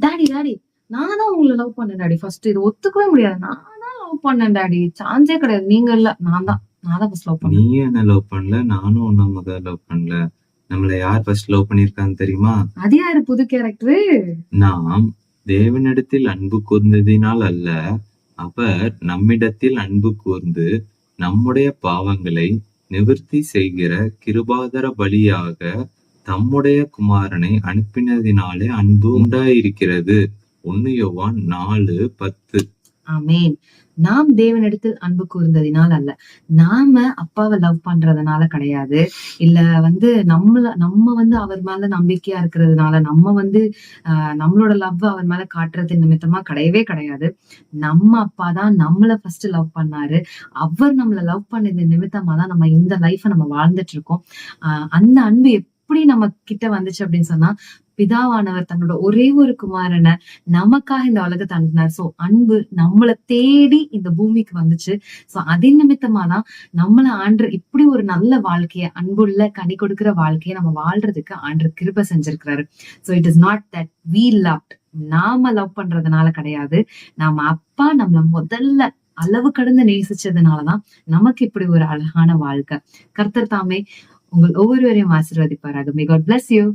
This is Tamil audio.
டாடி டாடி நான் தான் உங்களை லவ் பண்ணேன் டாடி ஃபர்ஸ்ட் இது ஒத்துக்கவே முடியாது. நான் தான் லவ் பண்ணேன் டாடி சான்ஸே கிடையாது. நீங்க இல்ல. நான் தான் நான் தான் ஃபர்ஸ்ட் லவ் பண்ணேன். நீயும் என்ன லவ் பண்ணல. நானும் உன்ன முதல் லவ் பண்ணல. நம்மள யார் ஃபர்ஸ்ட் லவ் பண்ணிருக்கான்னு தெரியுமா? அது யாரு புது கேரக்டர் நாம் தேவனிடத்தில் அன்பு கூர்ந்ததினால் அல்ல அவர் நம்மிடத்தில் அன்பு கூர்ந்து நம்முடைய பாவங்களை நிவர்த்தி செய்கிற கிருபாதர பலியாக தம்முடைய குமாரனை அனுப்பினதினாலே அன்பு உண்டாயிருக்கிறது. ஒன்னு யோவான் நாலு பத்து. ஆமேன். நாம் தேவனிடத்தில் அன்பு கூர்ந்ததினால் அல்ல. நாம அப்பாவை லவ் பண்றதுனால கிடையாது. இல்ல வந்து நம்மள நம்ம வந்து அவர் மேல நம்பிக்கையா இருக்கிறதுனால நம்ம வந்து ஆஹ் நம்மளோட லவ் அவர் மேல காட்டுறது நிமித்தமா கிடையவே கிடையாது. நம்ம அப்பா தான் நம்மள ஃபர்ஸ்ட் லவ் பண்ணாரு. அவர் நம்மள லவ் பண்ணது நிமித்தமா தான் நம்ம இந்த லைஃப நம்ம வாழ்ந்துட்டு இருக்கோம். ஆஹ் அந்த அன்பு எப்படி நம்ம கிட்ட வந்துச்சு அப்படின்னு சொன்னா பிதாவானவர் தன்னோட ஒரே ஒரு குமாரனை நமக்காக இந்த உலகத்தை அனுப்பினார். சோ அன்பு நம்மளை தேடி இந்த பூமிக்கு வந்துச்சு. சோ அதன் நிமித்தமா தான் நம்மள ஆண்டு இப்படி ஒரு நல்ல வாழ்க்கைய அன்புள்ள கனி கொடுக்கிற வாழ்க்கையை நம்ம வாழ்றதுக்கு ஆண்டு கிருப செஞ்சிருக்கிறாரு. So it is not that we loved நாம லவ் பண்றதுனால கிடையாது. நாம அப்பா நம்மள முதல்ல அளவு கடந்து நேசிச்சதுனாலதான் நமக்கு இப்படி ஒரு அழகான வாழ்க்கை. கர்த்தர் தாமே உங்கள் ஒவ்வொருவரையும் ஆசீர்வதிப்பாராக. May God bless you